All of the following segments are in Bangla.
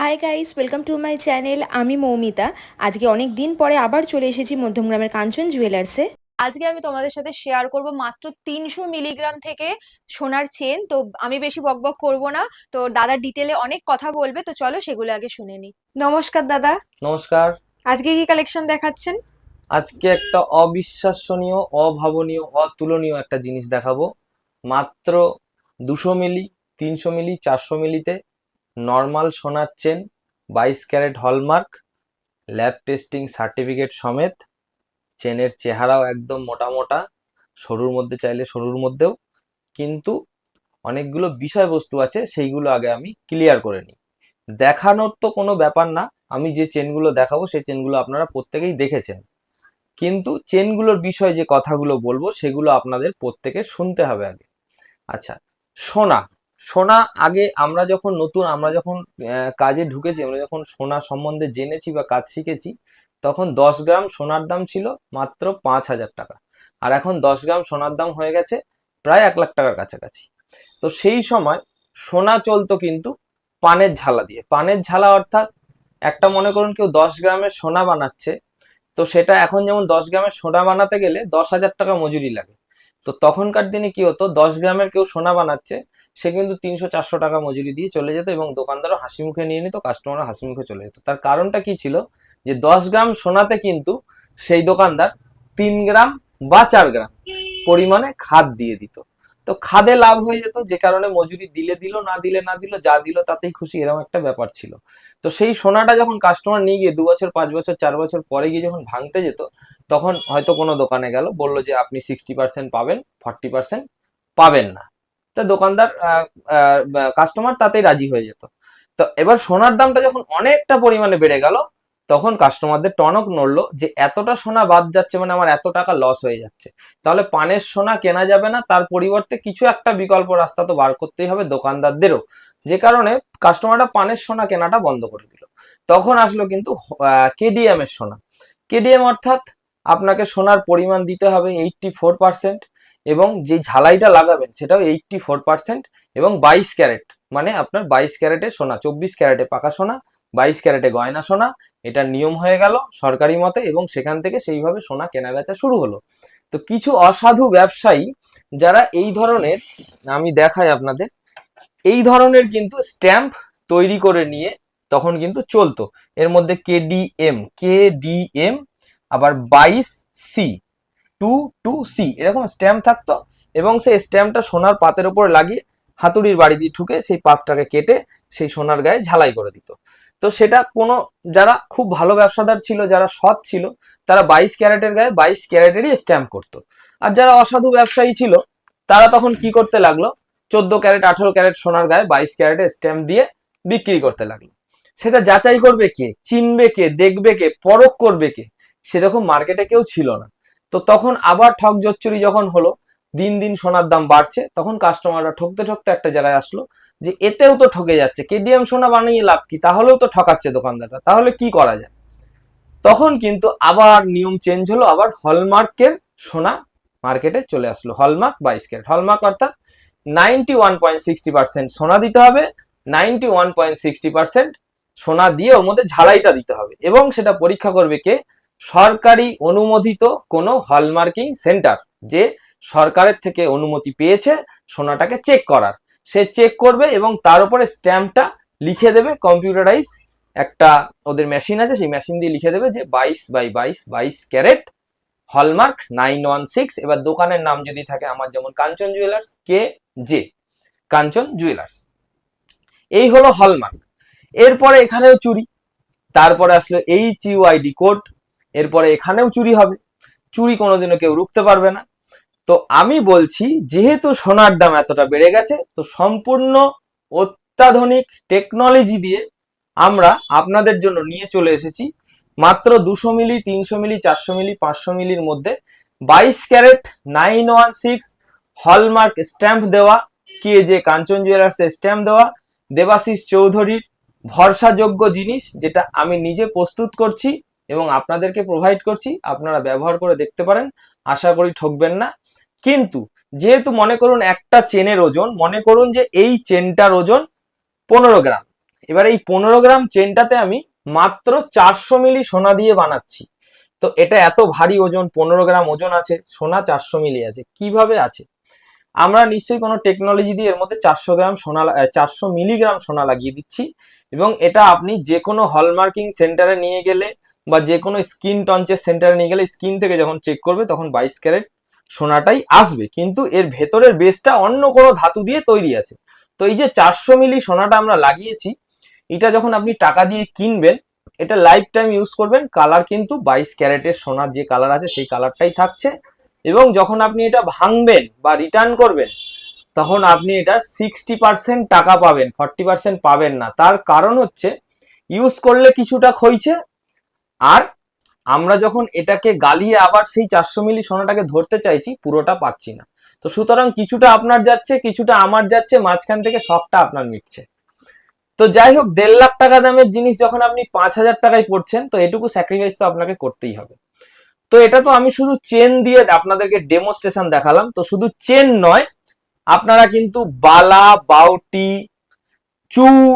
Hi guys welcome to my channel আমি মৌমিতা। আজকে অনেক দিন পরে আবার চলে এসেছি মধ্যমগ্রামের কাঞ্চন জুয়েলার্সে আজকে আমি তোমাদের সাথে শেয়ার করব মাত্র তিনশো মিলিগ্রাম থেকে সোনার চেন তো আমি বেশি বকবক করব না। তো দাদা ডিটেলে অনেক কথা বলবে। তো চলো সেগুলো আগে শুনে নি নমস্কার দাদা। নমস্কার। আজকে কি কালেকশন দেখাচ্ছেন? আজকে একটা অবিশ্বাসনীয় অভাবনীয় অতুলনীয় একটা জিনিস দেখাবো। মাত্র দুশো মিলি তিনশো মিলি চারশো মিলিতে নর্মাল সোনার চেন বাইশ carat hallmark lab testing certificate সমেত চেনের চেহারাও একদম মোটা মোটা, সরুর মধ্যে চাইলে সরুর মধ্যেও, কিন্তু অনেকগুলো বিষয়বস্তু আছে সেইগুলো আগে আমি ক্লিয়ার করে নিই। দেখানোর তো কোনো ব্যাপার না, আমি যে চেনগুলো দেখাবো সেই চেনগুলো আপনারা প্রত্যেকেই দেখেছেন। কিন্তু চেনগুলোর বিষয়ে যে কথাগুলো বলব সেগুলো আপনাদের প্রত্যেকে শুনতে হবে আগে। আচ্ছা সোনা। সোনা, আগে আমরা যখন নতুন, আমরা যখন কাজে ঢুকেছি, আমরা যখন সোনা সম্বন্ধে জেনেছি বা কাজ শিখেছি, তখন দশ গ্রাম সোনার দাম ছিল মাত্র পাঁচ হাজার টাকা। আর এখন দশ গ্রাম সোনার দাম হয়ে গেছে প্রায় এক লাখ টাকার কাছাকাছি। তো সেই সময় সোনা চলতো কিন্তু পানের ঝালা দিয়ে। পানের ঝালা অর্থাৎ একটা মনে করুন কেউ দশ গ্রামের সোনা বানাচ্ছে, তো সেটা এখন যেমন দশ গ্রামের সোনা বানাতে গেলে দশ হাজার টাকা মজুরি লাগে। তো তখনকার দিনে কি হতো, দশ গ্রামের কেউ সোনা বানাচ্ছে, সে কিন্তু তিনশো চারশো টাকা মজুরি দিয়ে চলে যেত এবং দোকানদারও হাসি মুখে নিয়ে নিত কাস্টমারও হাসি মুখে চলে যেত। তার কারণটা কি ছিল? যে দশ গ্রাম সোনাতে কিন্তু সেই দোকানদার তিন গ্রাম বা চার গ্রাম পরিমাণে খাদ দিয়ে দিত। তো খাদে লাভ হয়ে যেত, যে কারণে মজুরি দিলে দিল, না দিলে না দিল, যা দিল তাতেই খুশি, এরকম একটা ব্যাপার ছিল। তো সেই সোনাটা যখন কাস্টমার নিয়ে গিয়ে দু বছর, পাঁচ বছর, চার বছর পরে গিয়ে যখন ভাঙতে যেত, তখন হয়তো কোনো দোকানে গেল, বলল যে আপনি সিক্সটি পার্সেন্ট পাবেন ফর্টি পার্সেন্ট পাবেন না। তা দোকানদার কাস্টমার তাতেই রাজি হয়ে যেত। তো এবার সোনার দামটা যখন অনেকটা পরিমাণে বেড়ে গেল তখন কাস্টমারদের টনক নড়লো যে, এতটা সোনা বাদ যাচ্ছে মানে আমার এত টাকা লস হয়ে যাচ্ছে। তাহলে পানের সোনা কেনা যাবে না, তার পরিবর্তে কিছু একটা বিকল্প রাস্তা তো বার করতেই হবে দোকানদারদেরও। যে কারণে কাস্টমাররা পানের সোনা কেনাটা বন্ধ করে দিল। তখন আসলো কিন্তু কেডিএম এর সোনা। কেডিএম অর্থাৎ আপনাকে সোনার পরিমাণ দিতে হবে এইটটি ফোর পার্সেন্ট এবং যে ঝালাইটা লাগাবেন সেটাও এইটটি ফোর পার্সেন্ট এবং বাইশ ক্যারেট মানে আপনার বাইশ ক্যারেটে সোনা, চব্বিশ ক্যারেটে পাকা সোনা বাইশ ক্যারেটে গয়না সোনা, এটার নিয়ম হয়ে গেল সরকারি মতে এবং সেখান থেকে সেইভাবে সোনা কেনা বেচা শুরু হলো। তো কিছু অসাধু ব্যবসায়ী যারা এই ধরনের, আমি দেখাই আপনাদের, এই ধরনের কিন্তু স্ট্যাম্প তৈরি করে নিয়ে তখন কিন্তু চলতো। এর মধ্যে কেডিএম কেডিএম আবার বাইশ সি, টু টু সি, এরকম স্ট্যাম্প থাকতো এবং সেই স্ট্যাম্পটা সোনার পাতের উপর লাগিয়ে হাতুড়ির বাড়ি দিয়ে ঠুকে সেই পাতটাকে কেটে সেই সোনার গায়ে ঝালাই করে দিত। তো সেটা কোনো, যারা খুব ভালো ব্যবসাদার ছিল, যারা সৎ ছিল, তারা বাইশ ক্যারেটের গায়ে বাইশ ক্যারেটেরই স্ট্যাম্প করতো। আর যারা অসাধু ব্যবসায়ী ছিল, তারা তখন কি করতে লাগল? চোদ্দ ক্যারেট, আঠেরো ক্যারেট সোনার গায়ে বাইশ ক্যারেটের স্ট্যাম্প দিয়ে বিক্রি করতে লাগল। সেটা যাচাই করবে কে? চিনবে কে? দেখবে কে? পরখ করবে কে? সেরকম মার্কেটে কেউ ছিল না। তো তখন আবার ঠক জচ্চুরি যখন হলো, দিন দিন সোনার দাম বাড়ছে, তখন কাস্টমাররা ঠকতে ঠকতে একটা জায়গায় আসলো যে এতেও তো ঠকে যাচ্ছে, কেডিএম সোনা বানিয়ে লাভ কি? তাহলেও তো ঠকাচ্ছে দোকানদাররা। তাহলে কি করা যায়? তখন কিন্তু আবার নিয়ম চেঞ্জ হলো, আবার হলমার্কের সোনা মার্কেটে চলে আসলো। হলমার্ক বাইশ ক্যারেট হলমার্ক অর্থাৎ ninety one point sixty percent সোনা দিতে হবে ninety one point sixty percent সোনা দিয়ে ওর মধ্যে ঝালাইটা দিতে হবে। এবং সেটা পরীক্ষা করবে কে? সরকারি অনুমোদিত কোনো হলমার্কিং সেন্টার, যে সরকারের থেকে অনুমতি পেয়েছে সোনাটাকে চেক করার। সে চেক করবে এবং তার উপরে স্ট্যাম্পটা লিখে দেবে কম্পিউটারাইজ একটা ওদের মেশিন আছে, সেই মেশিন দিয়ে লিখে দেবে যে বাইশ বাই বাইশ বাইশ carat hallmark nine one six এবার দোকানের নাম যদি থাকে আমার যেমন Kanchan jewellers K J, Kanchan jewellers এই হলো হলমার্ক এরপরে এখানেও চুরি, তারপরে আসলো এইচ ইউআইডি কোড এরপরে এখানেও চুরি হবে। চুরি কোনোদিনও কেউ রুখতে পারবে না। তো আমি বলছি, যেহেতু সোনার দাম এতটা বেড়ে গেছে, তো সম্পূর্ণ অত্যাধুনিক টেকনোলজি দিয়ে আমরা আপনাদের জন্য নিয়ে চলে এসেছি। মাত্র দুশো মিলি, তিনশো মিলি, চারশো মিলি, পাঁচশো মিলির মধ্যে বাইশ carat nine one six hallmark stamp দেওয়া, কে যে কাঞ্চন জুয়েলার্সের স্ট্যাম্প দেওয়া, দেবাশিস চৌধুরীর ভরসাযোগ্য জিনিস, যেটা আমি নিজে প্রস্তুত করছি এবং আপনাদেরকে প্রোভাইড করছি, আপনারা ব্যবহার করে দেখতে পারেন। আশা করি ঠকবেন না। কিন্তু যেহেতু মনে করুন একটা চেনের ওজন, মনে করুন যে এই চেনটার ওজন পনেরো গ্রাম। এবার এই পনেরো গ্রাম চেনটাতে আমি মাত্র চারশো মিলি সোনা দিয়ে বানাচ্ছি। তো এটা এত ভারী ওজন, পনেরো গ্রাম ওজন আছে, সোনা চারশো মিলি আছে, কীভাবে আছে? আমরা নিশ্চয়ই কোনো টেকনোলজি দিয়ে এর মধ্যে চারশো গ্রাম সোনা চারশো মিলিগ্রাম সোনা লাগিয়ে দিচ্ছি এবং এটা আপনি যে কোনো হলমার্কিং সেন্টারে নিয়ে গেলে বা যে কোনো স্কিন টঞ্চের সেন্টারে নিয়ে গেলে স্কিন থেকে যখন চেক করবে, তখন বাইশ ক্যারেট সোনাটাই আসবে, কিন্তু এর ভেতরের বেসটা অন্য কোনো ধাতু দিয়ে তৈরি আছে। তো এই যে চারশো মিলি সোনাটা আমরা লাগিয়েছি, এটা যখন আপনি টাকা দিয়ে কিনবেন, এটা লাইফ টাইম ইউজ করবেন। কালার কিন্তু বাইশ ক্যারেটের সোনার যে কালার আছে, সেই কালারটাই থাকছে। এবং যখন আপনি এটা ভাঙবেন বা রিটার্ন করবেন, তখন আপনি এটা সিক্সটি পার্সেন্ট টাকা পাবেন ফর্টি পার্সেন্ট পাবেন না। তার কারণ হচ্ছে ইউজ করলে কিছুটা ক্ষইছে আর আমরা যখন এটাকে গালিয়ে আবার সেই চারশো মিলি সোনাটাকে ধরতে চাইছি, পুরোটা পাচ্ছি না। তো সুতরাং কিছুটা আপনার যাচ্ছে, কিছুটা আমার যাচ্ছে, মাঝখান থেকে সবটা আপনার মিটছে। তো যাই হোক, দেড় লাখ টাকা দামের জিনিস যখন আপনি পাঁচ হাজার টাকায় পড়ছেন, তো এটুকু স্যাক্রিফাইস তো আপনাকে করতেই হবে। তো এটা তো আমি শুধু চেন দিয়ে আপনাদেরকে ডেমোস্ট্রেশন দেখালাম। তো শুধু চেন নয়, আপনারা কিন্তু বালা, বাউটি, চুর,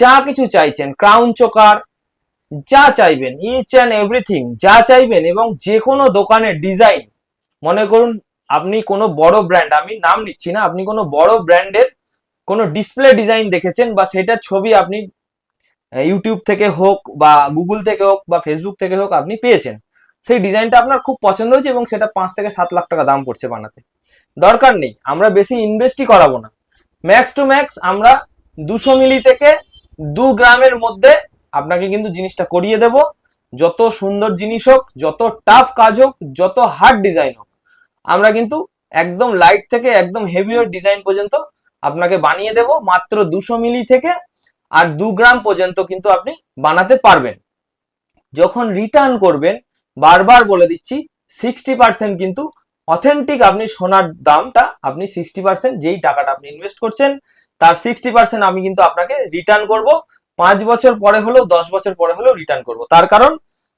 যা কিছু চাইছেন ক্রাউন চোকার যা চাইবেন ইচ অ্যান্ড এভরিথিং যা চাইবেন এবং যে কোনো দোকানের ডিজাইন মনে করুন, আপনি কোনো বড় ব্র্যান্ড আমি নাম নিচ্ছি না, আপনি কোনো বড় ব্র্যান্ডের কোনো ডিসপ্লে ডিজাইন দেখেছেন বা সেটার ছবি আপনি ইউটিউব থেকে হোক বা গুগল থেকে হোক বা ফেসবুক থেকে হোক আপনি পেয়েছেন। সেই ডিজাইনটা আপনার খুব পছন্দ হয়েছে এবং সেটা পাঁচ থেকে সাত লাখ টাকা দাম পড়ছে বানাতে। দরকার নেই, আমরা বেশি ইনভেস্টই করাবো না। ম্যাক্স টু ম্যাক্স আমরা দুশো মিলি থেকে দু গ্রামের মধ্যে আপনাকে কিন্তু জিনিসটা করিয়ে দেব। যত সুন্দর জিনিস হোক, যত টাফ কাজ হোক, যত হার্ড ডিজাইন হোক, আমরা কিন্তু একদম লাইট থেকে একদম হেভিওর ডিজাইন পর্যন্ত আপনাকে বানিয়ে দেব, মাত্র দুশো মিলি থেকে আর দু গ্রাম পর্যন্ত কিন্তু আপনি বানাতে পারবেন। যখন রিটার্ন করবেন, বারবার বলে দিচ্ছি সিক্সটি পার্সেন্ট কিন্তু অথেন্টিক আপনি সোনার দামটা আপনি সিক্সটি পার্সেন্ট যেই টাকাটা আপনি ইনভেস্ট করছেন, তার সিক্সটি পার্সেন্ট আমি কিন্তু আপনাকে রিটার্ন করব। পাঁচ বছর পরে হলেও, দশ বছর পরে হলেও রিটার্ন করব। তার কারণ,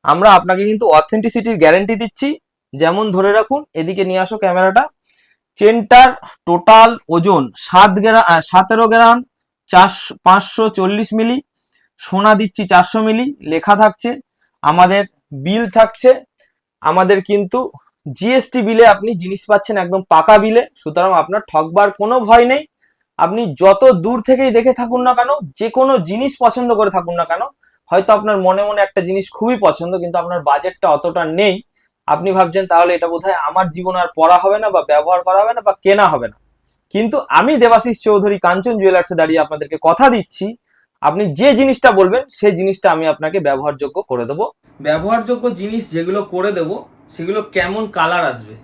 আমরা আপনাকে কিন্তু অথেন্টিসিটির গ্যারেন্টি দিচ্ছি। যেমন ধরে রাখুন, এদিকে নিয়ে আসো ক্যামেরাটা। চেনটার টোটাল ওজন সাত গ্রাম সতেরো গ্রাম চারশো পাঁচশো চল্লিশ মিলি। সোনা দিচ্ছি চারশো মিলি, লেখা থাকছে। আমাদের বিল থাকছে। আমাদের কিন্তু জিএসটি বিলে আপনি জিনিস পাচ্ছেন একদম পাকা বিলে সুতরাং আপনার ঠকবার কোনো ভয় নেই। আপনি যত দূর থেকেই দেখে থাকুন না কেন, যে কোনো জিনিস পছন্দ করে থাকুন না কেন, হয়তো আপনার মনে মনে একটা জিনিস খুবই পছন্দ, কিন্তু আপনার বাজেটটা অতটা নেই। আপনি ভাবছেন তাহলে এটা বোধহয় আমার জীবন আর পড়া হবে না বা ব্যবহার করা হবে না বা কেনা হবে না। কিন্তু আমি দেবাশিস চৌধুরী কাঞ্চন জুয়েলার্সে দাঁড়িয়ে আপনাদেরকে কথা দিচ্ছি। আপনি যে জিনিসটা বলবেন, সেই জিনিসটা আমি আপনাকে ব্যবহারযোগ্য করে দেবো। ব্যবহারযোগ্য জিনিস যেগুলো করে দেব, সেগুলো কেমন কালার আসবে?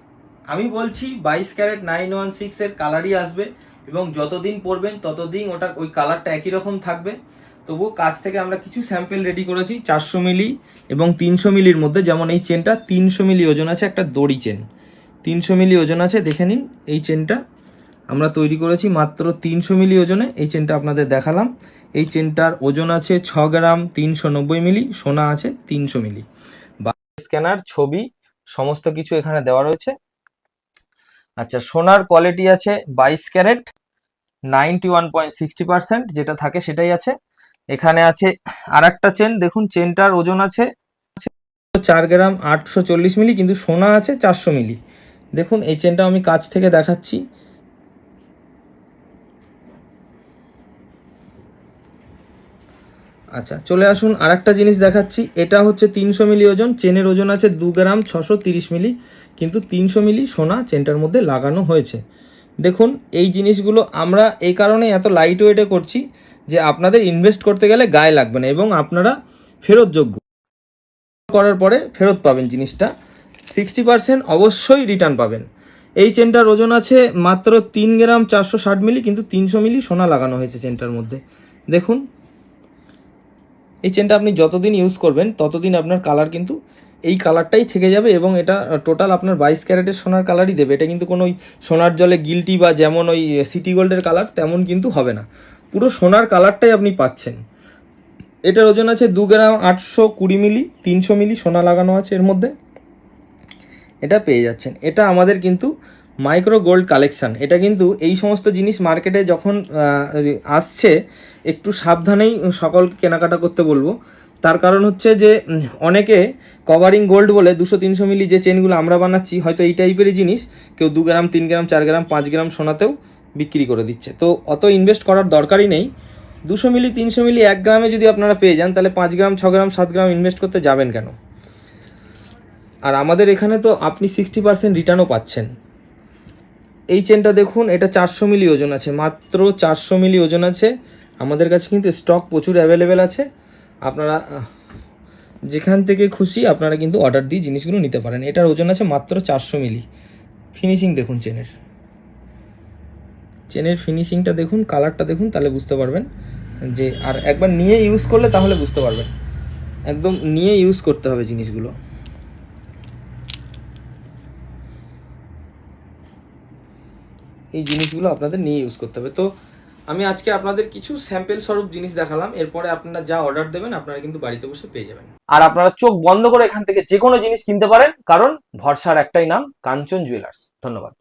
আমি বলছি বাইশ ক্যারেট নাইন ওয়ান সিক্স এর কালারই আসবে। এবং যতদিন পরবেন, ততদিন ওটা, ওই কালারটা একই রকম থাকবে। তবু কাছ থেকে আমরা কিছু স্যাম্পেল রেডি করেছি, চারশো মিলি এবং তিনশো মিলির মধ্যে। যেমন এই চেনটা তিনশো মিলি ওজন আছে একটা দড়ি চেন তিনশো মিলি ওজন আছে, দেখে নিন এই চেনটা আমরা তৈরি করেছি মাত্র তিনশো মিলি ওজনে। এই চেনটা আপনাদের দেখালাম। এই চেনটার ওজন আছে ছ গ্রাম তিনশো নব্বই মিলি, সোনা আছে তিনশো মিলি। বা স্ক্যানার ছবি, সমস্ত কিছু এখানে দেওয়া রয়েছে। আচ্ছা সোনার কোয়ালিটি আছে বাইশ carat ninety one point sixty percent যেটা থাকে সেটাই আছে। এখানে আছে আর একটা চেন দেখুন চেনটার ওজন আছে চার গ্রাম আটশো চল্লিশ মিলি, কিন্তু সোনা আছে চারশো মিলি। দেখুন, এই চেনটা আমি কাছ থেকে দেখাচ্ছি। আচ্ছা চলে আসুন আর একটা জিনিস দেখাচ্ছি। এটা হচ্ছে তিনশো মিলি ওজন, চেনের ওজন আছে দু গ্রাম ছশো তিরিশ মিলি, কিন্তু তিনশো মিলি সোনা চেনটার মধ্যে লাগানো হয়েছে। দেখুন, এই জিনিসগুলো আমরা এই কারণে এত লাইট ওয়েটে করছি যে আপনাদের ইনভেস্ট করতে গেলে গায়ে লাগবে না এবং আপনারা ফেরতযোগ্য। করার পরে ফেরত পাবেন জিনিসটা। সিক্সটি পার্সেন্ট অবশ্যই রিটার্ন পাবেন। এই চেনটার ওজন আছে মাত্র তিন গ্রাম চারশো ষাট মিলি, কিন্তু তিনশো মিলি সোনা লাগানো হয়েছে চেনটার মধ্যে। দেখুন এই চেনটা আপনি যতদিন ইউজ করবেন, ততদিন আপনার কালার কিন্তু এই কালারটাই থেকে যাবে এবং এটা টোটাল আপনার বাইশ ক্যারেটের সোনার কালারই দেবে। এটা কিন্তু কোনো ওই সোনার জলে গিলটি বা যেমন ওই সিটি গোল্ডের কালার তেমন কিন্তু হবে না। পুরো সোনার কালারটাই আপনি পাচ্ছেন। এটার ওজন আছে দু গ্রাম আটশো কুড়ি মিলি, তিনশো মিলি সোনা লাগানো আছে এর মধ্যে। এটা পেয়ে যাচ্ছেন। এটা আমাদের কিন্তু মাইক্রো গোল্ড কালেকশন। এটা কিন্তু এই সমস্ত জিনিস মার্কেটে যখন আসছে, একটু সাবধানেই সকল কেনাকাটা করতে বলব। তার কারণ হচ্ছে যে, অনেকে কভারিং গোল্ড বলে দুশো তিনশো মিলি যে চেনগুলো আমরা বানাচ্ছি, হয়তো এই টাইপেরই জিনিস কেউ দু গ্রাম, তিন গ্রাম, চার গ্রাম, পাঁচ গ্রাম সোনাতেও বিক্রি করে দিচ্ছে। তো অত ইনভেস্ট করার দরকারই নেই। দুশো মিলি, তিনশো মিলি এক গ্রামে যদি আপনারা পেয়ে যান, তাহলে পাঁচ গ্রাম, ছ গ্রাম, সাত গ্রাম ইনভেস্ট করতে যাবেন কেন? আর আমাদের এখানে তো আপনি সিক্সটি পার্সেন্ট রিটার্নও পাচ্ছেন। এই চেনটা দেখুন, এটা চারশো মিলি ওজন আছে, মাত্র চারশো মিলি ওজন আছে। আমাদের কাছে কিন্তু স্টক প্রচুর অ্যাভেলেবেল আছে। আপনারা যেখান থেকে খুশি আপনারা কিন্তু অর্ডার দিয়ে জিনিসগুলো নিতে পারেন। এটার ওজন আছে মাত্র চারশো মিলি। ফিনিশিং দেখুন চেনের চেনের ফিনিশিংটা দেখুন কালারটা দেখুন, তাহলে বুঝতে পারবেন যে, আর একবার নিয়ে ইউজ করলে তাহলে বুঝতে পারবেন। একদম নিয়ে ইউজ করতে হবে জিনিসগুলো। এই জিনিসগুলো আপনাদের নিয়ে ইউজ করতে হবে। তো আমি আজকে আপনাদের কিছু স্যাম্পেল স্বরূপ জিনিস দেখালাম। এরপরে আপনারা যা অর্ডার দেবেন, আপনারা কিন্তু বাড়িতে বসে পেয়ে যাবেন। আর আপনারা চোখ বন্ধ করে এখান থেকে যে কোনো জিনিস কিনতে পারেন, কারণ ভরসার একটাই নাম, কাঞ্চন জুয়েলার্স ধন্যবাদ।